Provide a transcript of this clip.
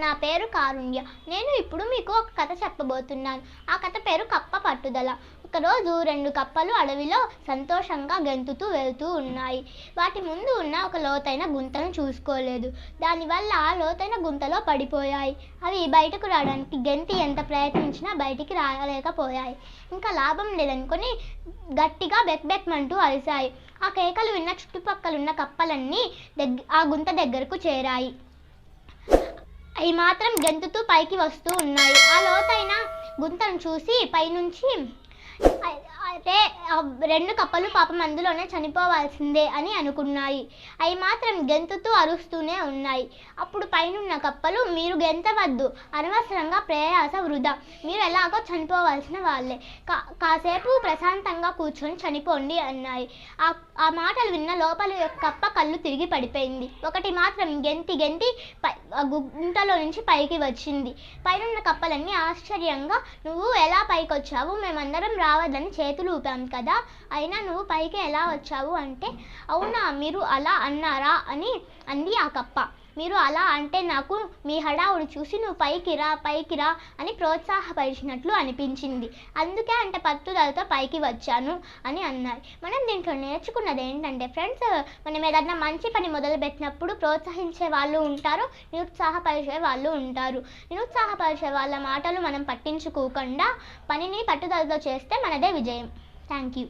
నా పేరు కారుణ్య. నేను ఇప్పుడు మీకు ఒక కథ చెప్పబోతున్నాను. ఆ కథ పేరు కప్ప పట్టుదల. ఒకరోజు రెండు కప్పలు అడవిలో సంతోషంగా గెంతుతూ వెళ్తూ ఉన్నాయి. వాటి ముందు ఉన్న ఒక లోతైన గుంతను చూసుకోలేదు. దానివల్ల ఆ లోతైన గుంతలో పడిపోయాయి. అవి బయటకు రావడానికి గెంతి ఎంత ప్రయత్నించినా బయటికి రాలేకపోయాయి. ఇంకా లాభం లేదనుకొని గట్టిగా బెక్ బెక్మంటూ అరిశాయి. ఆ కేకలు విన్న చుట్టుపక్కలున్న కప్పలన్నీ దగ్గ ఆ గుంత దగ్గరకు చేరాయి. అవి మాత్రం గెంతుతూ పైకి వస్తూ ఉన్నాయి. ఆ లోతైన గుంతను చూసి పైనుంచి అయితే రెండు కప్పలు పాపం అందులోనే చనిపోవాల్సిందే అని అనుకున్నాయి. అవి మాత్రం గెంతుతూ అరుస్తూనే ఉన్నాయి. అప్పుడు పైనున్న కప్పలు మీరు గెంతవద్దు. అనవసరంగా ప్రయాస వృధా. మీరు ఎలాగో చనిపోవాల్సిన వాళ్ళే. కా కాసేపు ప్రశాంతంగా కూర్చొని చనిపోండి అన్నాయి. ఆ ఆ మాటలు విన్న లోపల కప్ప కళ్ళు తిరిగి పడిపోయింది. ఒకటి మాత్రం గెంతి గెంతి పై గుంటలో నుంచి పైకి వచ్చింది. పైనున్న కప్పలన్నీ ఆశ్చర్యంగా నువ్వు ఎలా పైకి వచ్చావు మేమందరం రావద్దని చేతులు ఊపాం కదా అయినా నువ్వు పైకి ఎలా వచ్చావు అంటే అవునా మీరు అలా అన్నారా అని అంది ఆ కప్ప. మీరు అలా అంటే నాకు మీ హడావుడు చూసి నువ్వు పైకి రా పైకి రా అని ప్రోత్సాహపరిచినట్లు అనిపించింది. అందుకే అంటే పట్టుదలతో పైకి వచ్చాను అని అన్నారు. మనం దీంట్లో నేర్చుకున్నది ఏంటంటే ఫ్రెండ్స్ మనం ఏదన్నా మంచి పని మొదలుపెట్టినప్పుడు ప్రోత్సహించే వాళ్ళు ఉంటారు నిరుత్సాహపరిచే వాళ్ళు ఉంటారు. నిరుత్సాహపరిచే వాళ్ళ మాటలు మనం పట్టించుకోకుండా పనిని పట్టుదలతో చేస్తే మనదే విజయం. Thank you